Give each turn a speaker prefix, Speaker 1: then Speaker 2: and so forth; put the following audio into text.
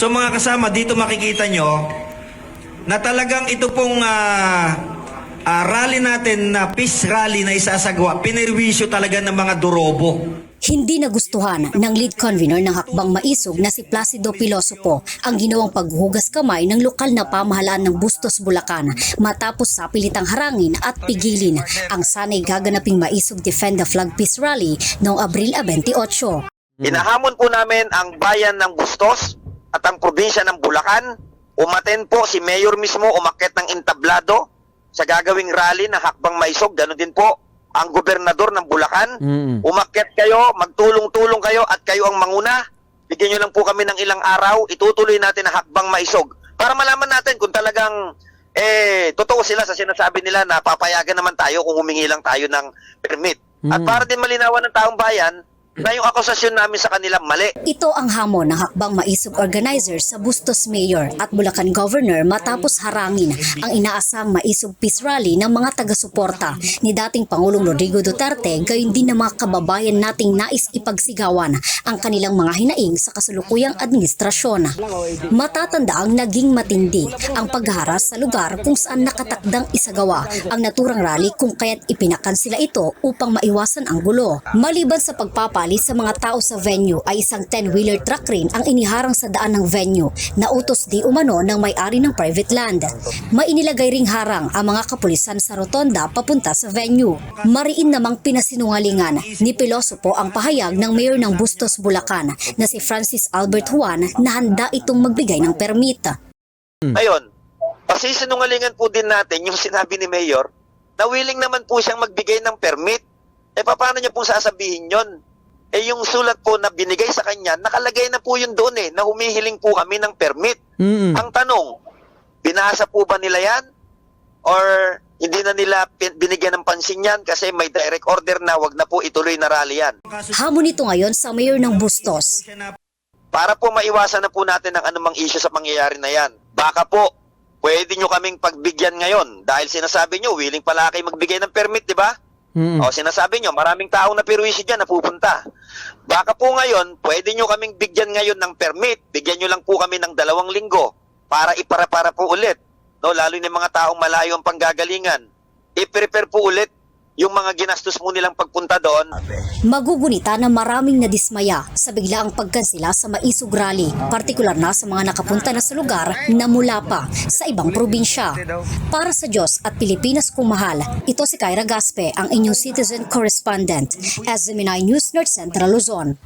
Speaker 1: So mga kasama, dito makikita nyo na talagang ito pong ah, ah, rally natin na peace rally na isasagawa, pinirwisyo talaga ng mga durobo.
Speaker 2: Hindi nagustuhan ng lead convener ng Hakbang Maisog na si Placido Pilosopo ang ginawang paghugas kamay ng lokal na pamahalaan ng Bustos, Bulacan matapos sa pilitang harangin at pigilin ang sanay gaganaping Maisog Defend the Flag Peace Rally noong Abril 28.
Speaker 3: Hinahamon po namin ang bayan ng Bustos at ang probinsya ng Bulacan. Umaten po si Mayor mismo umakyat ng entablado sa gagawing rally ng Hakbang Maisog. Ganon din po ang gobernador ng Bulacan.
Speaker 4: Mm.
Speaker 3: Umakyat kayo, magtulong-tulong kayo at kayo ang manguna. Bigyan nyo lang po kami ng ilang araw. Itutuloy natin ang Hakbang Maisog para malaman natin kung talagang eh, totoo sila sa sinasabi nila na papayagan naman tayo kung humingi lang tayo ng permit. At
Speaker 4: Mm.
Speaker 3: para din malinawan ng taong bayan na yung akusasyon namin sa kanila mali.
Speaker 2: Ito ang hamon ng Hakbang Maisog organizer sa Bustos Mayor at Bulacan Governor matapos harangin ang inaasang Maisog Peace Rally ng mga taga-suporta ni dating Pangulong Rodrigo Duterte gayon din ng mga kababayan nating nais ipagsigawan ang kanilang mga hinaing sa kasalukuyang administrasyon. Matatanda ang naging matindi ang pagharas sa lugar kung saan nakatakdang isagawa ang naturang rally kung kaya't ipinakansila ito upang maiwasan ang gulo. Maliban sa pagpapalit sa mga tao sa venue ay isang 10-wheeler truck rin ang iniharang sa daan ng venue na utos di umano ng may-ari ng private land. Mainilagay ring harang ang mga kapulisan sa rotonda papunta sa venue. Mariin namang pinasinungalingan ni Pilosopo ang pahayag ng mayor ng Bustos, Bulacan na si Francis Albert Juan na handa itong magbigay ng permit.
Speaker 3: Ngayon, pasisinungalingan po din natin yung sinabi ni Mayor na willing naman po siyang magbigay ng permit. Eh paano niya po sasabihin yon? Eh yung sulat po na binigay sa kanya, nakalagay na po yun doon eh, na humihiling po kami ng permit.
Speaker 4: Mm.
Speaker 3: Ang tanong, binasa po ba nila yan? Or hindi na nila pin- binigyan ng pansin yan kasi may direct order na wag na po ituloy na rally yan.
Speaker 2: Hamon ito ngayon sa mayor ng Bustos.
Speaker 3: Para po maiwasan na po natin ang anumang issue sa pangyayari na yan. Baka po, pwede nyo kaming pagbigyan ngayon dahil sinasabi nyo, willing pala kayo magbigay ng permit, di ba?
Speaker 4: Mm.
Speaker 3: O sinasabi nyo, maraming taong napiruwisyo dyan na pupunta. Baka po ngayon, pwede nyo kaming bigyan ngayon ng permit. Bigyan nyo lang po kami ng dalawang linggo para ipara-para po ulit. No, lalo na yung mga taong malayo ang panggagalingan. I-prepare po ulit yung mga ginastos mo nilang pagpunta doon.
Speaker 2: Magugunita na maraming nadismaya sa biglaang pagkansila sa Maisog Rally, partikular na sa mga nakapunta na sa lugar na mula pa sa ibang probinsya. Para sa Diyos at Pilipinas kung ito si Kyra Gaspe, ang inyong citizen correspondent, SMNI News North Central Luzon.